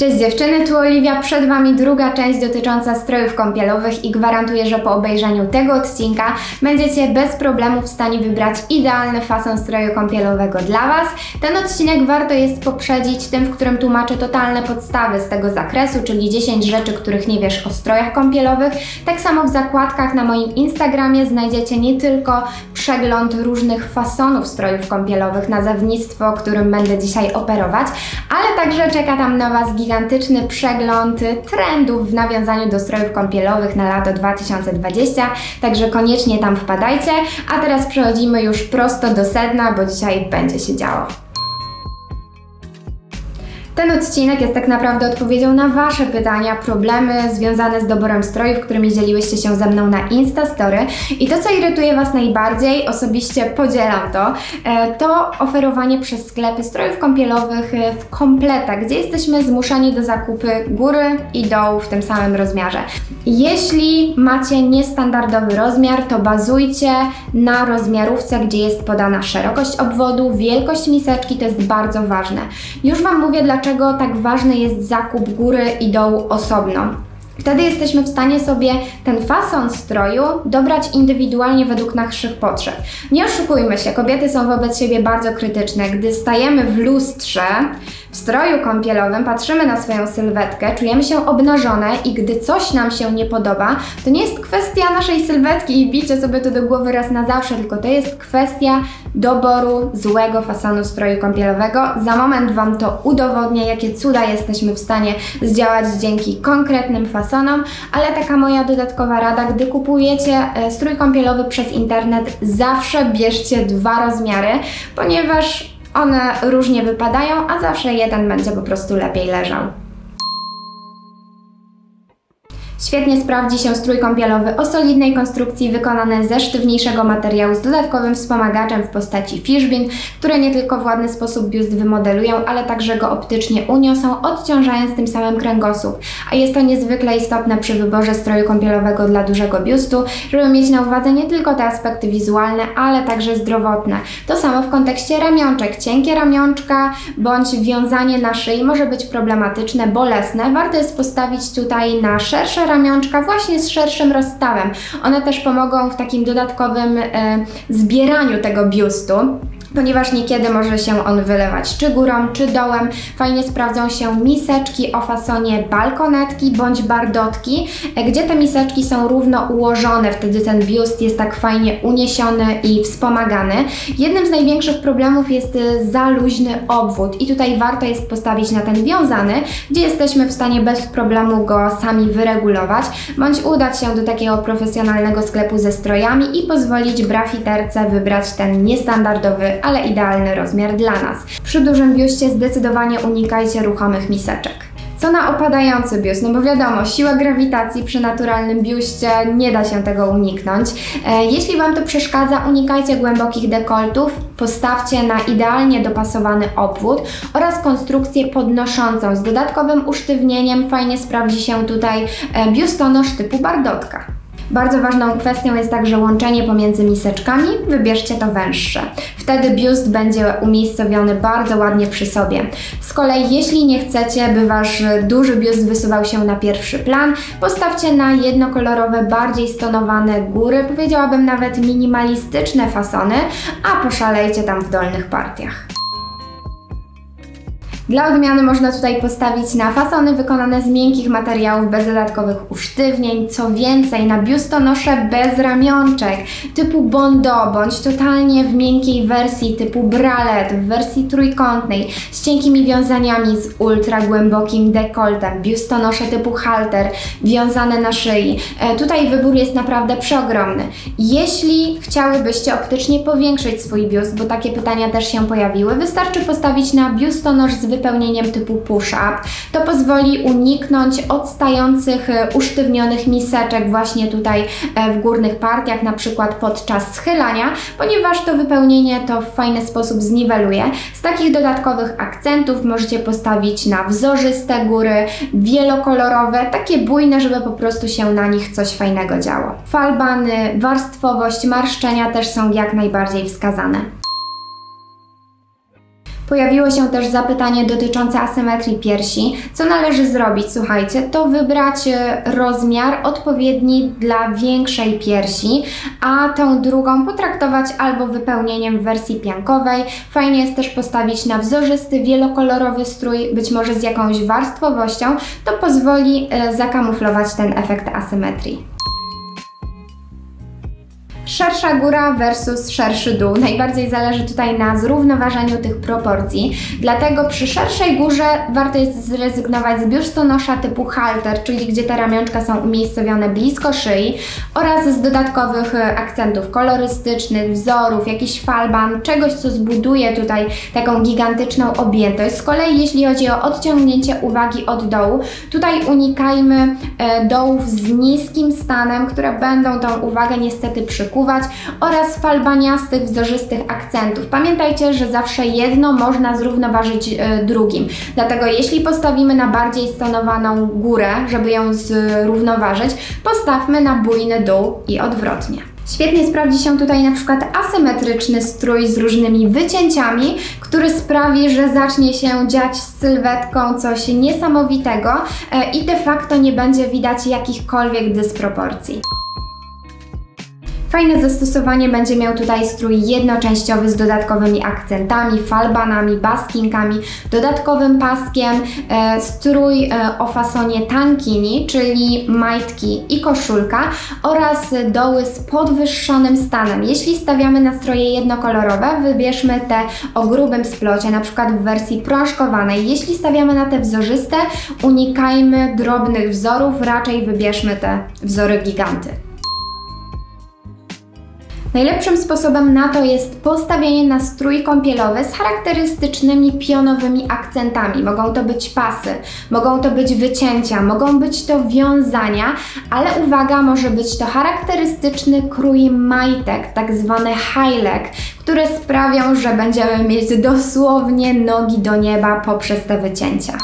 Cześć dziewczyny, tu Oliwia. Przed Wami druga część dotycząca strojów kąpielowych i gwarantuję, że po obejrzeniu tego odcinka będziecie bez problemu w stanie wybrać idealny fason stroju kąpielowego dla Was. Ten odcinek warto jest poprzedzić tym, w którym tłumaczę totalne podstawy z tego zakresu, czyli 10 rzeczy, których nie wiesz o strojach kąpielowych. Tak samo w zakładkach na moim Instagramie znajdziecie nie tylko przegląd różnych fasonów strojów kąpielowych, nazewnictwo, którym będę dzisiaj operować, ale także czeka tam na Was gigantyczny przegląd trendów w nawiązaniu do strojów kąpielowych na lato 2020, także koniecznie tam wpadajcie. A teraz przechodzimy już prosto do sedna, bo dzisiaj będzie się działo. Ten odcinek jest tak naprawdę odpowiedzią na Wasze pytania, problemy związane z doborem strojów, którymi dzieliłyście się ze mną na Instastory. I to, co irytuje Was najbardziej, osobiście podzielam to, e, to oferowanie przez sklepy strojów kąpielowych e, w kompletach, gdzie jesteśmy zmuszani do zakupy góry i dołu w tym samym rozmiarze. Jeśli macie niestandardowy rozmiar, to bazujcie na rozmiarówce, gdzie jest podana szerokość obwodu, wielkość miseczki, to jest bardzo ważne. Już Wam mówię, dlaczego tak ważny jest zakup góry i dołu osobno. Wtedy jesteśmy w stanie sobie ten fason stroju dobrać indywidualnie według naszych potrzeb. Nie oszukujmy się, kobiety są wobec siebie bardzo krytyczne. Gdy stajemy w lustrze, w stroju kąpielowym, patrzymy na swoją sylwetkę, czujemy się obnażone i gdy coś nam się nie podoba, to nie jest kwestia naszej sylwetki i bicie sobie to do głowy raz na zawsze, tylko to jest kwestia doboru złego fasonu stroju kąpielowego. Za moment Wam to udowodnię, jakie cuda jesteśmy w stanie zdziałać dzięki konkretnym fasonom, ale taka moja dodatkowa rada, gdy kupujecie e, strój kąpielowy przez internet, zawsze bierzcie dwa rozmiary, ponieważ one różnie wypadają, a zawsze jeden będzie po prostu lepiej leżał. Świetnie sprawdzi się strój kąpielowy o solidnej konstrukcji wykonany ze sztywniejszego materiału z dodatkowym wspomagaczem w postaci fishbin, które nie tylko w ładny sposób biust wymodelują, ale także go optycznie uniosą, odciążając tym samym kręgosłup. A jest to niezwykle istotne przy wyborze stroju kąpielowego dla dużego biustu, żeby mieć na uwadze nie tylko te aspekty wizualne, ale także zdrowotne. To samo w kontekście ramionczek. Cienkie ramionczka bądź wiązanie na szyi może być problematyczne, bolesne. Warto jest postawić tutaj na szersze ramionczka właśnie z szerszym rozstawem. One też pomogą w takim dodatkowym e, zbieraniu tego biustu ponieważ niekiedy może się on wylewać czy górą, czy dołem. Fajnie sprawdzą się miseczki o fasonie balkonetki bądź bardotki, e, gdzie te miseczki są równo ułożone, wtedy ten biust jest tak fajnie uniesiony i wspomagany. Jednym z największych problemów jest e, za luźny obwód i tutaj warto jest postawić na ten wiązany, gdzie jesteśmy w stanie bez problemu go sami wyregulować, bądź udać się do takiego profesjonalnego sklepu ze strojami i pozwolić brafiterce wybrać ten niestandardowy ale idealny rozmiar dla nas. Przy dużym biuście zdecydowanie unikajcie ruchomych miseczek. Co na opadający biust? No bo wiadomo, siła grawitacji przy naturalnym biuście nie da się tego uniknąć. E, jeśli Wam to przeszkadza, unikajcie głębokich dekoltów, postawcie na idealnie dopasowany obwód oraz konstrukcję podnoszącą z dodatkowym usztywnieniem. Fajnie sprawdzi się tutaj e, biustonosz typu bardotka. Bardzo ważną kwestią jest także łączenie pomiędzy miseczkami. Wybierzcie to węższe. Wtedy biust będzie umiejscowiony bardzo ładnie przy sobie. Z kolei, jeśli nie chcecie, by wasz duży biust wysuwał się na pierwszy plan, postawcie na jednokolorowe, bardziej stonowane góry, powiedziałabym nawet minimalistyczne fasony, a poszalejcie tam w dolnych partiach. Dla odmiany można tutaj postawić na fasony wykonane z miękkich materiałów bez dodatkowych usztywnień. Co więcej, na biustonosze bez ramionczek typu bondo bądź totalnie w miękkiej wersji typu bralet, w wersji trójkątnej z cienkimi wiązaniami z ultra głębokim dekoltem, biustonosze typu halter wiązane na szyi. E, tutaj wybór jest naprawdę przeogromny. Jeśli chciałybyście optycznie powiększyć swój biust, bo takie pytania też się pojawiły, wystarczy postawić na biustonosz z wypełnieniem typu push-up. To pozwoli uniknąć odstających, e, usztywnionych miseczek właśnie tutaj e, w górnych partiach, na przykład podczas schylania, ponieważ to wypełnienie to w fajny sposób zniweluje. Z takich dodatkowych akcentów możecie postawić na wzorzyste góry, wielokolorowe, takie bujne, żeby po prostu się na nich coś fajnego działo. Falbany, warstwowość, marszczenia też są jak najbardziej wskazane. Pojawiło się też zapytanie dotyczące asymetrii piersi. Co należy zrobić? Słuchajcie, to wybrać e, rozmiar odpowiedni dla większej piersi, a tę drugą potraktować albo wypełnieniem w wersji piankowej. Fajnie jest też postawić na wzorzysty, wielokolorowy strój, być może z jakąś warstwowością. To pozwoli e, zakamuflować ten efekt asymetrii. Szersza góra versus szerszy dół. Najbardziej zależy tutaj na zrównoważeniu tych proporcji. Dlatego przy szerszej górze warto jest zrezygnować z biustonosza typu halter, czyli gdzie te ramionczka są umiejscowione blisko szyi oraz z dodatkowych e, akcentów kolorystycznych, wzorów, jakiś falban, czegoś co zbuduje tutaj taką gigantyczną objętość. Z kolei jeśli chodzi o odciągnięcie uwagi od dołu, tutaj unikajmy e, dołów z niskim stanem, które będą tą uwagę niestety przykuwać oraz falbaniastych, wzorzystych akcentów. Pamiętajcie, że zawsze jedno można zrównoważyć e, drugim. Dlatego jeśli postawimy na bardziej stonowaną górę, żeby ją zrównoważyć, postawmy na bujny dół i odwrotnie. Świetnie sprawdzi się tutaj na przykład asymetryczny strój z różnymi wycięciami, który sprawi, że zacznie się dziać z sylwetką coś niesamowitego e, i de facto nie będzie widać jakichkolwiek dysproporcji. Fajne zastosowanie będzie miał tutaj strój jednoczęściowy z dodatkowymi akcentami, falbanami, baskinkami, dodatkowym paskiem, e, strój e, o fasonie tankini, czyli majtki i koszulka oraz doły z podwyższonym stanem. Jeśli stawiamy na stroje jednokolorowe, wybierzmy te o grubym splocie, na przykład w wersji prążkowanej. Jeśli stawiamy na te wzorzyste, unikajmy drobnych wzorów, raczej wybierzmy te wzory giganty. Najlepszym sposobem na to jest postawienie na strój kąpielowy z charakterystycznymi pionowymi akcentami. Mogą to być pasy, mogą to być wycięcia, mogą być to wiązania, ale uwaga, może być to charakterystyczny krój majtek, tak zwany highleg, które sprawią, że będziemy mieć dosłownie nogi do nieba poprzez te wycięcia.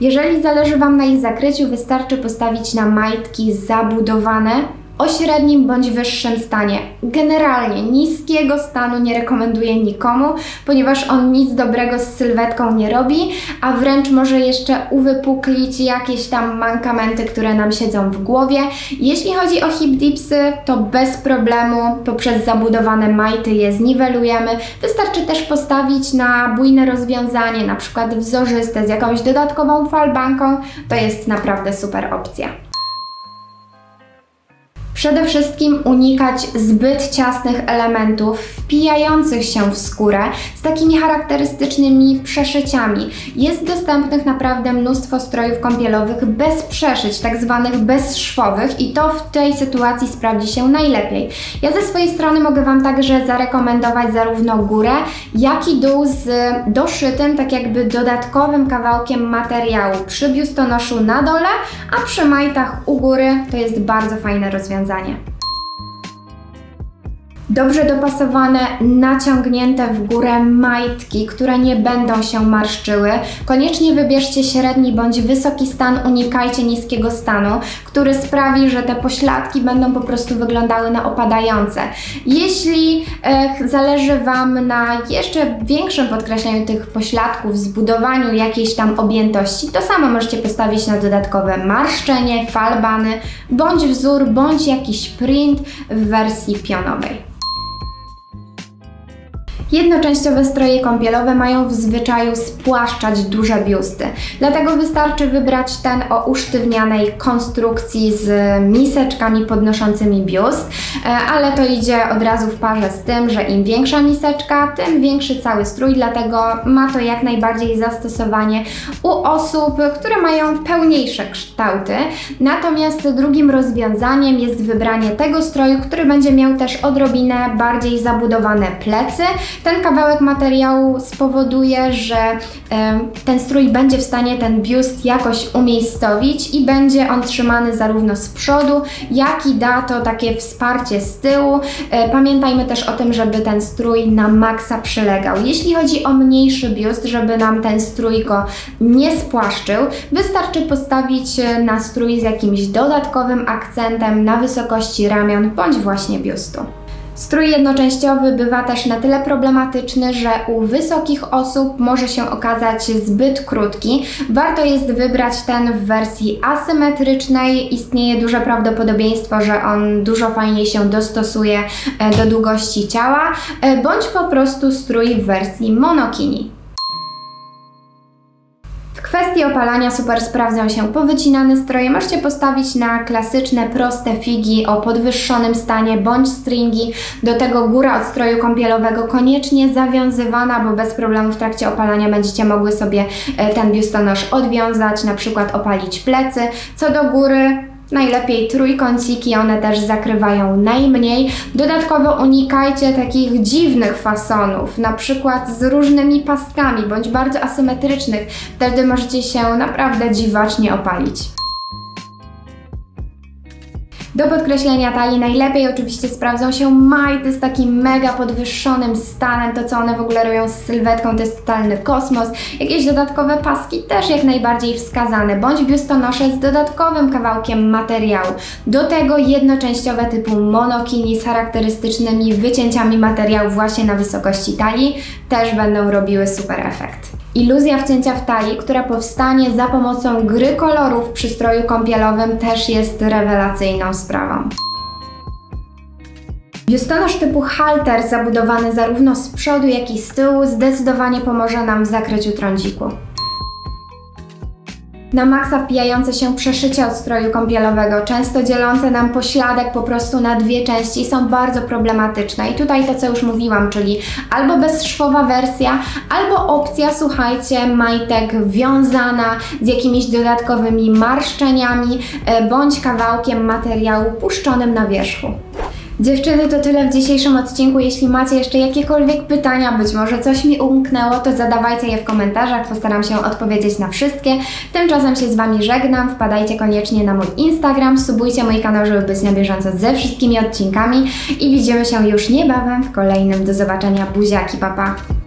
Jeżeli zależy Wam na ich zakryciu, wystarczy postawić na majtki zabudowane o średnim bądź wyższym stanie. Generalnie niskiego stanu nie rekomenduję nikomu, ponieważ on nic dobrego z sylwetką nie robi, a wręcz może jeszcze uwypuklić jakieś tam mankamenty, które nam siedzą w głowie. Jeśli chodzi o hip dipsy, to bez problemu poprzez zabudowane majty je zniwelujemy. Wystarczy też postawić na bujne rozwiązanie, na przykład wzorzyste z jakąś dodatkową falbanką. To jest naprawdę super opcja. Przede wszystkim unikać zbyt ciasnych elementów wpijających się w skórę z takimi charakterystycznymi przeszyciami. Jest dostępnych naprawdę mnóstwo strojów kąpielowych bez przeszyć, tak zwanych bezszwowych i to w tej sytuacji sprawdzi się najlepiej. Ja ze swojej strony mogę Wam także zarekomendować zarówno górę, jak i dół z doszytym, tak jakby dodatkowym kawałkiem materiału przy biustonoszu na dole, a przy majtach u góry to jest bardzo fajne rozwiązanie rozwiązanie. Dobrze dopasowane, naciągnięte w górę majtki, które nie będą się marszczyły. Koniecznie wybierzcie średni bądź wysoki stan, unikajcie niskiego stanu, który sprawi, że te pośladki będą po prostu wyglądały na opadające. Jeśli e, zależy Wam na jeszcze większym podkreśleniu tych pośladków, zbudowaniu jakiejś tam objętości, to samo możecie postawić na dodatkowe marszczenie, falbany, bądź wzór, bądź jakiś print w wersji pionowej. Jednoczęściowe stroje kąpielowe mają w zwyczaju spłaszczać duże biusty, dlatego wystarczy wybrać ten o usztywnianej konstrukcji z miseczkami podnoszącymi biust, e, ale to idzie od razu w parze z tym, że im większa miseczka, tym większy cały strój, dlatego ma to jak najbardziej zastosowanie u osób, które mają pełniejsze kształty. Natomiast drugim rozwiązaniem jest wybranie tego stroju, który będzie miał też odrobinę bardziej zabudowane plecy, ten kawałek materiału spowoduje, że ten strój będzie w stanie ten biust jakoś umiejscowić i będzie on trzymany zarówno z przodu, jak i da to takie wsparcie z tyłu. E, pamiętajmy też o tym, żeby ten strój na maksa przylegał. Jeśli chodzi o mniejszy biust, żeby nam ten strój go nie spłaszczył, wystarczy postawić e, na strój z jakimś dodatkowym akcentem na wysokości ramion bądź właśnie biustu. Strój jednoczęściowy bywa też na tyle problematyczny, że u wysokich osób może się okazać zbyt krótki. Warto jest wybrać ten w wersji asymetrycznej. Istnieje duże prawdopodobieństwo, że on dużo fajniej się dostosuje e, do długości ciała, e, bądź po prostu strój w wersji monokini. W kwestii opalania super sprawdzą się powycinane stroje. Możecie postawić na klasyczne, proste figi o podwyższonym stanie bądź stringi. Do tego góra od stroju kąpielowego koniecznie zawiązywana, bo bez problemu w trakcie opalania będziecie mogły sobie e, ten biustonosz odwiązać, na przykład opalić plecy. Co do góry, Najlepiej trójkąciki, one też zakrywają najmniej. Dodatkowo unikajcie takich dziwnych fasonów, na przykład z różnymi pastkami bądź bardzo asymetrycznych. Wtedy możecie się naprawdę dziwacznie opalić. Do podkreślenia talii najlepiej oczywiście sprawdzą się majty z takim mega podwyższonym stanem. To, co one w ogóle robią z sylwetką, to jest totalny kosmos. Jakieś dodatkowe paski też jak najbardziej wskazane, bądź biustonosze z dodatkowym kawałkiem materiału. Do tego jednoczęściowe typu monokini z charakterystycznymi wycięciami materiału właśnie na wysokości talii też będą robiły super efekt. Iluzja wcięcia w talii, która powstanie za pomocą gry kolorów przy stroju kąpielowym też jest rewelacyjną sprawą. Biustonosz typu halter zabudowany zarówno z przodu, jak i z tyłu zdecydowanie pomoże nam w zakryciu trądziku. Na maksa wpijające się przeszycie od stroju kąpielowego, często dzielące nam pośladek po prostu na dwie części, są bardzo problematyczne. I tutaj to, co już mówiłam, czyli albo bezszwowa wersja, albo opcja, słuchajcie, majtek wiązana z jakimiś dodatkowymi marszczeniami, e, bądź kawałkiem materiału puszczonym na wierzchu. Dziewczyny, to tyle w dzisiejszym odcinku. Jeśli macie jeszcze jakiekolwiek pytania, być może coś mi umknęło, to zadawajcie je w komentarzach, postaram się odpowiedzieć na wszystkie. Tymczasem się z Wami żegnam, wpadajcie koniecznie na mój Instagram, subujcie mój kanał, żeby być na bieżąco ze wszystkimi odcinkami i widzimy się już niebawem w kolejnym. Do zobaczenia, buziaki, papa!